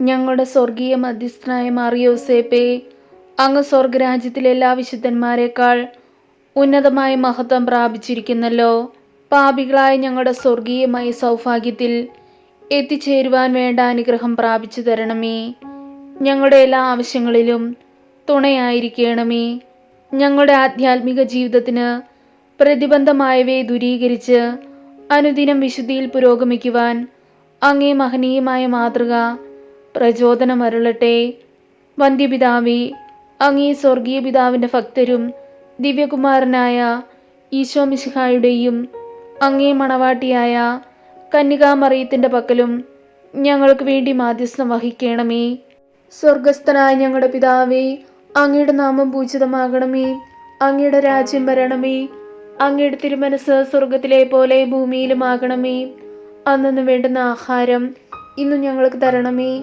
ഞങ്ങളുടെ സ്വർഗീയ മധ്യസ്ഥനായ മാറിയോസേപ്പേ അങ്ങ് സ്വർഗരാജ്യത്തിലെ എല്ലാ വിശുദ്ധന്മാരെക്കാൾ ഉന്നതമായ മഹത്വം പ്രാപിച്ചിരിക്കുന്നല്ലോ. പാപികളായ ഞങ്ങളുടെ സ്വർഗീയമായ സൗഭാഗ്യത്തിൽ എത്തിച്ചേരുവാൻ വേണ്ട അനുഗ്രഹം പ്രാപിച്ചു തരണമേ. ഞങ്ങളുടെ എല്ലാ ആവശ്യങ്ങളിലും തുണയായിരിക്കണമേ. ഞങ്ങളുടെ ആധ്യാത്മിക ജീവിതത്തിന് പ്രതിബന്ധമായവയെ ദൂരീകരിച്ച് അനുദിനം വിശുദ്ധിയിൽ പുരോഗമിക്കുവാൻ അങ്ങേ മഹനീയമായ മാതൃക പ്രചോദനമരുളട്ടെ വന്ധ്യപിതാവേ അങ്ങേ സ്വർഗീയ പിതാവിന്റെ ഭക്തരും ദിവ്യകുമാരനായ ഈശോ മിശിഹായുടെയും അങ്ങേ മണവാട്ടിയായ കന്യകാമറിയത്തിന്റെ പക്കലും ഞങ്ങൾക്ക് വേണ്ടി മാധ്യസ്ഥം വഹിക്കണമേ. സ്വർഗസ്ഥനായ ഞങ്ങളുടെ പിതാവേ അങ്ങയുടെ നാമം പൂജിതമാകണമേ. അങ്ങയുടെ രാജ്യം വരണമേ. അങ്ങയുടെ തിരുമനസ് സ്വർഗത്തിലെ പോലെ ഭൂമിയിലുമാകണമേ. അന്നു വേണ്ടുന്ന ആഹാരം ഇന്നും ഞങ്ങൾക്ക് തരണമേ.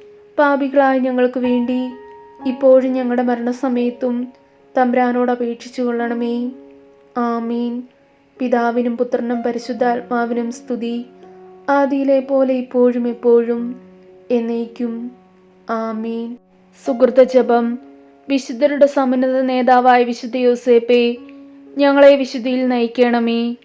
പാപികളായ ഞങ്ങൾക്ക് വേണ്ടി ഇപ്പോഴും ഞങ്ങളുടെ മരണസമയത്തും തമ്പ്രാനോട് അപേക്ഷിച്ചു കൊള്ളണമേ. ആമീൻ. പിതാവിനും പുത്രനും പരിശുദ്ധാത്മാവിനും സ്തുതി. ആദിയിലെ പോലെ ഇപ്പോഴും എപ്പോഴും എന്നേക്കും. ആമീൻ. സുഹൃത ജപം. വിശുദ്ധരുടെ സമന്നത നേതാവായ വിശുദ്ധ യോസേപ്പെ ഞങ്ങളെ വിശുദ്ധിയിൽ നയിക്കണമേ.